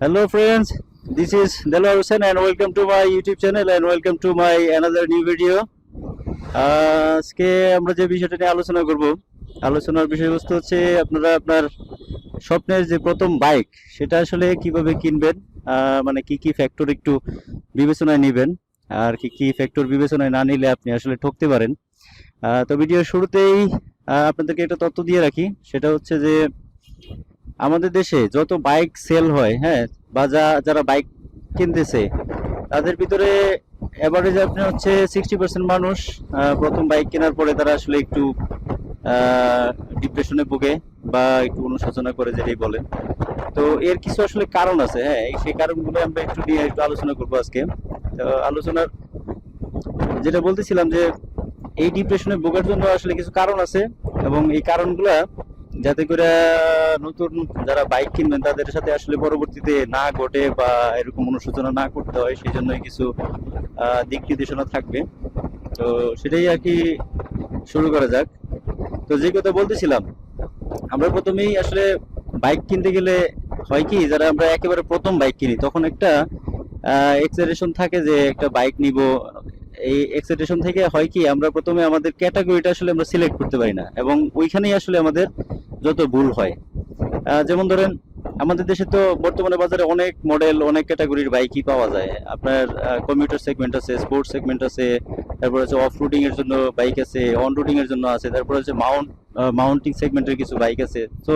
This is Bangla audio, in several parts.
Hello friends, this is Delwar Hussain and welcome to my YouTube channel and welcome to my another new video. আহ, আজকে আমরা যে বিষয়টা নিয়ে আলোচনা করব আলোচনার বিষয়বস্তু হচ্ছে আপনারা আপনার স্বপ্নের যে প্রথম বাইক সেটা আসলে কীভাবে কিনবেন মানে কি কি ফ্যাক্টর একটু বিবেচনায় নেবেন আর কি কি ফ্যাক্টর বিবেচনায় না নিলে আপনি আসলে ঠকতে পারেন তো ভিডিও শুরুতেই আপনাদেরকে একটা তথ্য দিয়ে রাখি সেটা হচ্ছে যে আমাদের দেশে যত বাইক সেল হয় হ্যাঁ বা যা, যারা বাইক কিনতেছে, তাদের ভিতরে এভারেজ আপনি হচ্ছে সিক্সটি পার্সেন্ট মানুষ প্রথম বাইক কেনার পরে তারা আসলে একটু ডিপ্রেশনে ভোগে বা একটু অনুশোচনা করে যেটাই বলেন। তো এর কিছু আসলে কারণ আছে হ্যাঁ সেই কারণগুলো আমরা একটু নিয়ে একটু আলোচনা করব আজকে। তো আলোচনার যেটা বলতেছিলাম যে, এই ডিপ্রেশনে ভোগার জন্য আসলে কিছু কারণ আছে এবং এই কারণগুলা যাতে করে নতুন যারা বাইক কিনবেন, তাদের সাথে আসলে পরবর্তীতে না ঘটে বা এরকম অনুশোচনা না করতে হয় সেই জন্যই কিছু দিক নির্দেশনা থাকবে। তো সেটাই আর কি শুরু করা যাক। তো যে কথা বলতেছিলাম, আমরা প্রথমেই আসলে বাইক কিনতে গেলে হয় কি, যারা আমরা একেবারে প্রথম বাইক কিনি, তখন একটা এক্সাইটেশন থাকে যে একটা বাইক নিব। এই এক্সাইটেশন থেকে হয় কি, আমরা প্রথমে আমাদের ক্যাটাগরিটা আসলে আমরা সিলেক্ট করতে পারি না। এবং ওইখানেই আসলে আমাদের যত ভুল হয়। যেমন ধরেন, আমাদের দেশে তো বর্তমানে বাজারে অনেক মডেল অনেক ক্যাটাগরির বাইকই পাওয়া যায়। আপনার কমিউটার সেগমেন্ট আছে স্পোর্টস সেগমেন্ট আছে, তারপর হচ্ছে অফ রুটিং এর জন্য বাইক আছে অন রুটিং এর জন্য আছে, তারপর হচ্ছে মাউন্ট মাউন্টিং সেগমেন্টের কিছু বাইক আছে। তো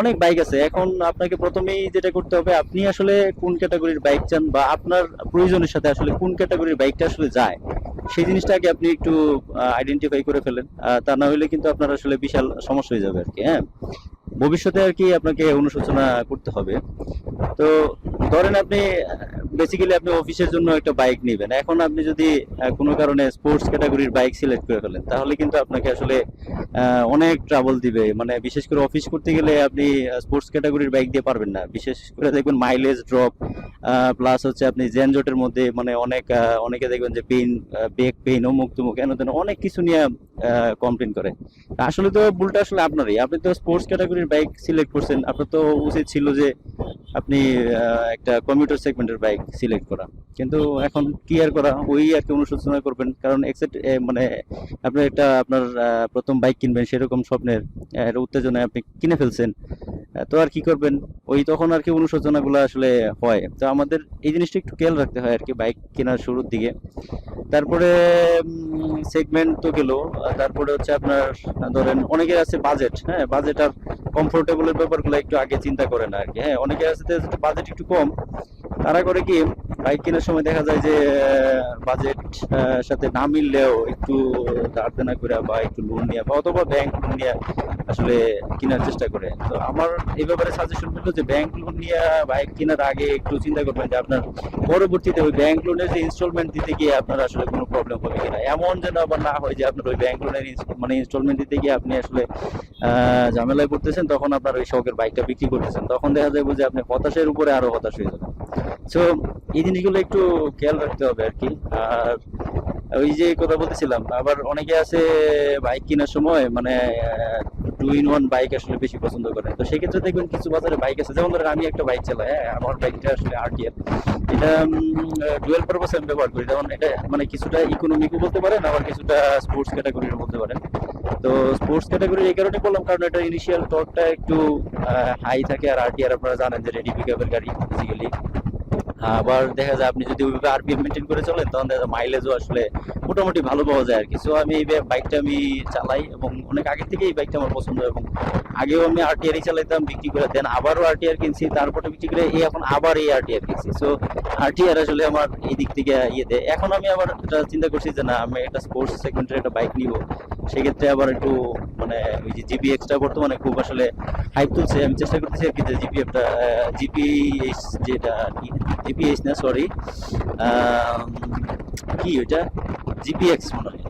অনেক বাইক আছে। এখন আপনাকে প্রথমেই যেটা করতে হবে, আপনি আসলে কোন ক্যাটাগরির বাইক চান বা আপনার প্রয়োজনের সাথে আসলে কোন ক্যাটাগরির বাইকটা আসলে যায়। সেই জিনিসটাকে আপনি একটু আইডেন্টিফাই করে ফেলেন। তা না হলে কিন্তু আপনার আসলে বিশাল সমস্যা হয়ে যাবে আর কি হ্যাঁ? ভবিষ্যতে আর কি আপনাকে অনুশোচনা করতে হবে। তো ধরেন আপনি বেসিক্যালি আপনি অফিসের জন্য একটা বাইক নেবেন। এখন আপনি যদি কোনো কারণে স্পোর্টস ক্যাটাগরির বাইক সিলেক্ট করে ফেলেন, তাহলে কিন্তু আপনাকে আসলে অনেক ট্রাবল দিবে। মানে বিশেষ করে অফিস করতে গেলে আপনি স্পোর্টস ক্যাটাগরির বাইক দিয়ে পারবেন না। বিশেষ করে দেখবেন মাইলেজ ড্রপ প্লাস হচ্ছে আপনি জেনজটের মধ্যে মানে অনেক অনেকে দেখবেন যে পেইন বেক পেইন অমুক তুমুক এন তেন অনেক কিছু নিয়ে কমপ্লেন করে। আসলে তো ভুলটা আসলে আপনারই। আপনি তো স্পোর্টস ক্যাটাগরির বাইক সিলেক্ট করছেন। আপনার তো উচিত ছিল যে আপনি একটা কমিউটার সেগমেন্টের বাইক সিলেক্ট করা। কিন্তু এখন কি আর করা? ওই আর কি অনুশোচনা করবেন। কারণ এক্সেট মানে আপনি একটা আপনার প্রথম বাইক কিনবেন, সেরকম স্বপ্নের উত্তেজনায় আপনি কিনে ফেলছেন। তো আর কি করবেন? ওই তখন আর কি অনুশোচনাগুলো আসলে হয়। তো আমাদের এই জিনিসটা একটু খেয়াল রাখতে হয় আর কি, বাইক কেনার শুরুর দিকে। তারপরে সেগমেন্ট তো গেল। তারপরে হচ্ছে আপনার, ধরেন অনেকের আছে বাজেট হ্যাঁ? বাজেট আর কমফোর্টেবলের ব্যাপারগুলো একটু আগে চিন্তা করে না আর কি হ্যাঁ? অনেকের আছে বাজেট একটু কম, তারা করে কি বাইক কেনার সময় দেখা যায় যে বাজেট সাথে না মিললেও একটু ধার করে বা একটু লোন নিয়ে বা অথবা ব্যাংক লোন নিয়ে আসলে কেনার চেষ্টা করে। তো আমার এই ব্যাপারে সাজেশন হলো যে ব্যাংক লোন নিয়ে বাইক কেনার আগে একটু চিন্তা করবেন যে, আপনার পরবর্তীতে ওই ব্যাংক লোনের যে ইনস্টলমেন্ট দিতে গিয়ে আপনার আসলে কোনো প্রবলেম হবে কিনা। এমন যেন আবার না হয় যে, আপনার ওই ব্যাংক লোনের মানে ইনস্টলমেন্ট দিতে গিয়ে আপনি আসলে ঝামেলায় পড়তেছেন, তখন আপনার ওই শখের বাইকটা বিক্রি করতেছেন। তখন দেখা যাবে যে, আপনি হতাশের উপরে আরও হতাশ হয়ে যাবেন। তো এই জিনিসগুলো একটু খেয়াল রাখতে হবে আর কি। আর ওই যে কথা বলতেছিলাম, আবার অনেকে আছে বাইক কেনার সময় মানে টু ইন ওয়ান বাইক আসলে বেশি পছন্দ করে। তো সেক্ষেত্রে দেখবেন কিছু বাজারে বাইক আছে। যেমন ধরেন আমি একটা বাইক চালাই হ্যাঁ আমার বাইকটা আসলে আরটিএল এটা ডুয়েল পারপাস আমি ব্যবহার করি। যেমন এটা মানে কিছুটা ইকোনমিকও বলতে পারেন, আবার কিছুটা স্পোর্টস ক্যাটাগরির বলতে পারেন। তো স্পোর্টস ক্যাটাগরি এই কারণে বললাম, কারণ এটা ইনিশিয়াল টর্কটা একটু হাই থাকে। আর আরটিআর আপনারা জানেন যে রেডি পিকআপের গাড়ি বেসিক্যালি আবার দেখা যায় আপনি যদি ওইভাবে আরপিএম মেনটেন করে চলেন, তখন দেখা যায় মাইলেজও আসলে মোটামুটি ভালো পাওয়া যায় আর কি সো আমি এই বাইকটা আমি চালাই এবং অনেক আগে থেকে এই বাইকটা আমার পছন্দ এবং আগেও আমি আরটিআরই চালাইতাম, বিক্রি করে দেন আবারও আরটিআর কিনছি, তারপরে বিক্রি করে, এই এখন আবার এই আরটিআর কিনছি। সো আরটিআর আসলে আমার এই দিক থেকে ইয়ে দেয় এখন আমি আবার এটা চিন্তা করছি যে না, আমি একটা স্পোর্টস সেগমেন্টের একটা বাইক নিব। সেক্ষেত্রে আবার একটু মানে ওই যে জিপি এক্সটা বর্তমানে খুব আসলে হাইপ তুলছে। আমি চেষ্টা করতেছি আর কি যে জিপি একটা জিপিএইচ যেটা আর কি জিপিএইচ না সরি কি ওইটা? জিপিএক্স মনে হয়।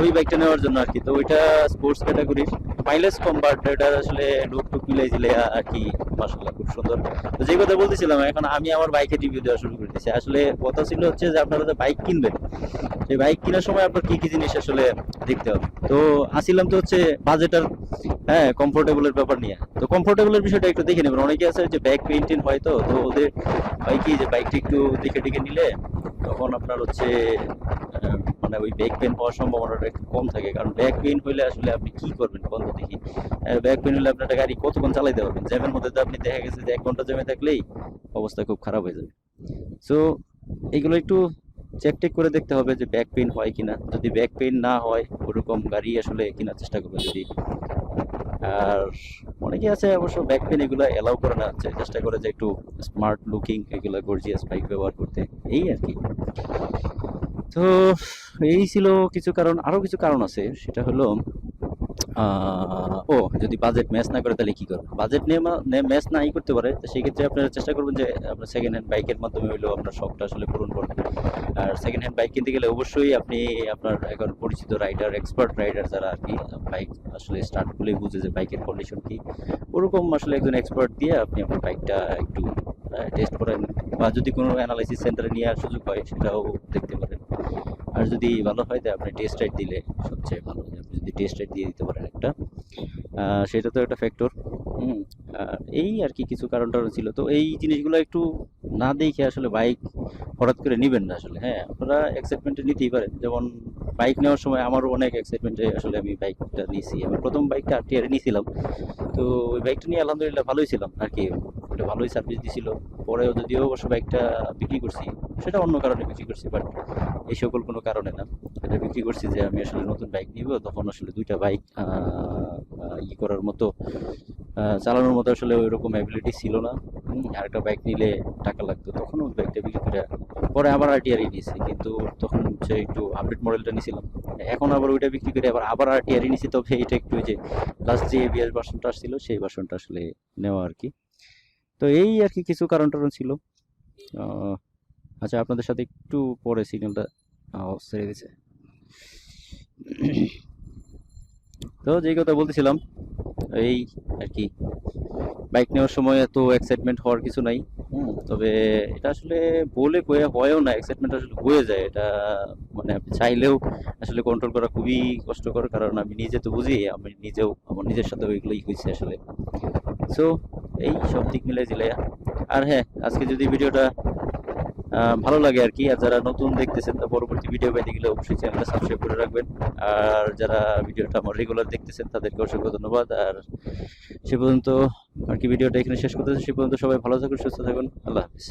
ওই বাইকটা নেওয়ার জন্য আর কি। তো ওইটা স্পোর্টস ক্যাটাগরির মাইলেজ কম বাট এটা আসলে লুক টুক মিলাই দিলে আর কি মাসাল্লাহ খুব সুন্দর। তো যে কথা বলতেছিলাম, এখন আমি আমার বাইকে রিভিউ দেওয়া শুরু করে দিয়েছি। আসলে কথা ছিল হচ্ছে যে আপনারা যে বাইক কিনবেন সেই বাইক কেনার সময় আপনার জিনিস আসলে দেখতে হবে? তো আসিলাম তো হচ্ছে বাজেটার হ্যাঁ কমফোর্টেবলের ব্যাপার নিয়ে। তো কমফোর্টেবলের বিষয়টা একটু দেখে নেবেন। অনেকে আছে যে ব্যাক হয় তো তো ওদের হয় যে বাইকটা একটু দেখে টিকে নিলে তখন আপনার হচ্ছে মানে ওই ব্যাক পেন হওয়ার সম্ভাবনাটা একটু কম থাকে। কারণ ব্যাক পেন হলে আসলে আপনি কি করবেন বন্ধ দেখি। ব্যাক পেন হলে আপনার গাড়ি কতক্ষণ চালাইতে পারবেন? জ্যামের মধ্যে তো আপনি দেখা গেছে যে এক ঘণ্টা জ্যামে থাকলেই অবস্থা খুব খারাপ হয়ে যাবে। সো এগুলো একটু চেক টেক করে দেখতে হবে যে ব্যাক পেন হয় কিনা। যদি ব্যাক পেন না হয়, ওরকম গাড়ি আসলে কেনার চেষ্টা করবেন যদি। আর অনেকে আছে অবশ্য ব্যাক পেন এগুলো অ্যালাউ করে না। চেষ্টা করে যে একটু স্মার্ট লুকিং এগুলো গর্জিয়াস বাইক ব্যবহার করতে। এই আর কি। তো এই ছিল কিছু কারণ আরও কিছু কারণ আছে। সেটা হলো ও, যদি বাজেট ম্যাচ না করে তাহলে কী করবেন বাজেট নিয়ে ম্যাচ নাই করতে পারে, তো সেক্ষেত্রে আপনারা চেষ্টা করবেন যে আপনার সেকেন্ড হ্যান্ড বাইকের মাধ্যমে হইলেও আপনার শখটা আসলে পূরণ করবেন আর সেকেন্ড হ্যান্ড বাইক কিনতে গেলে অবশ্যই আপনি আপনার এখন পরিচিত রাইডার এক্সপার্ট রাইডার যারা আর কি বাইক আসলে স্টার্ট করলেই বুঝে যে বাইকের কন্ডিশন কি। ওরকম আসলে একজন এক্সপার্ট দিয়ে আপনি আপনার বাইকটা একটু টেস্ট করেন। বা যদি কোনো অ্যানালাইসিস সেন্টারে নিয়ে সুযোগ হয়, সেটাও দেখতে পারেন। আর যদি ভালো হয়, তাহলে আপনি টেস্ট রাইড দিলে সবচেয়ে ভালো। আপনি যদি টেস্ট রাইড দিয়ে দিতে পারেন একটা। সেটা তো একটা ফ্যাক্টর আর এই আর কি কিছু কারণ টারণ ছিল। তো এই জিনিসগুলো একটু না দেখে আসলে বাইক হঠাৎ করে নিবেন না আসলে। হ্যাঁ আপনারা এক্সাইটমেন্টে নিতেই পারেন। যেমন বাইক নেওয়ার সময় আমারও অনেক এক্সাইটমেন্টে আসলে আমি বাইকটা নিয়েছি। আমি প্রথম বাইকটা আরটিআর নিয়েছিলাম। তো ওই বাইকটা নিয়ে আলহামদুলিল্লাহ ভালোই ছিলাম আর কি। ওটা ভালোই সার্ভিস দিছিল। পরেও যদিও অবশ্য বাইকটা বিক্রি করছি সেটা অন্য কারণে বিক্রি করছি বাট এই সকল কোনো কারণে না। এটা বিক্রি করছি যে আমি আসলে নতুন বাইক নিব তখন আসলে দুইটা বাইক ই করার মতো চালানোর মতো আসলে ওইরকম অ্যাবিলিটি ছিল না। হুম, আরেকটা বাইক নিলে টাকা লাগতো তখন ওই বাইকটা বিক্রি করে পরে আবার আরটিআরই নিয়েছি কিন্তু তখন হচ্ছে একটু আপডেট মডেলটা নিয়েছিলাম এখন আবার ওইটা বিক্রি করে আবার আবার আরটিআরই নিয়েছি তবে এটা একটু ওই যে লাস্ট যে এবিএস ভার্সনটা আসছিল সেই ভার্সনটা আসলে নেওয়া আর কি। তো এই আর কি কিছু কারণ টারণ ছিল আচ্ছা আপনাদের সাথে একটু পরে সিগন্যালটা ছেড়ে দিয়েছে। তো যেই কথা বলতেছিলাম এই আর কি বাইক নেওয়ার সময় এত এক্সাইটমেন্ট হওয়ার কিছু নাই। হুম, তবে এটা আসলে বলে কয়ে হয়েও না এক্সাইটমেন্ট আসলে হয়ে যায়। এটা মানে আপনি চাইলেও আসলে কন্ট্রোল করা খুবই কষ্টকর কারণ আমি নিজে তো বুঝি আমি নিজেও আমার নিজের সাথে ওইগুলোই হয়েছে আসলে। সো এই সব দিক মিলে জিলাইয়া। আর হ্যাঁ আজকে যদি ভিডিওটা ভালো লাগে আর কি, আর যারা নতুন দেখতেছেন, তা পরবর্তী ভিডিও পেতে গেলে অবশ্যই চ্যানেলটা সাবস্ক্রাইব করে রাখবেন। আর যারা ভিডিওটা আমার রেগুলার দেখতেছেন, তাদেরকে অসংখ্য ধন্যবাদ। আর সে পর্যন্ত আর কি ভিডিওটা এখানে শেষ করতেছে, সে পর্যন্ত সবাই ভালো থাকুন, সুস্থ থাকুন। আল্লাহ হাফিজ।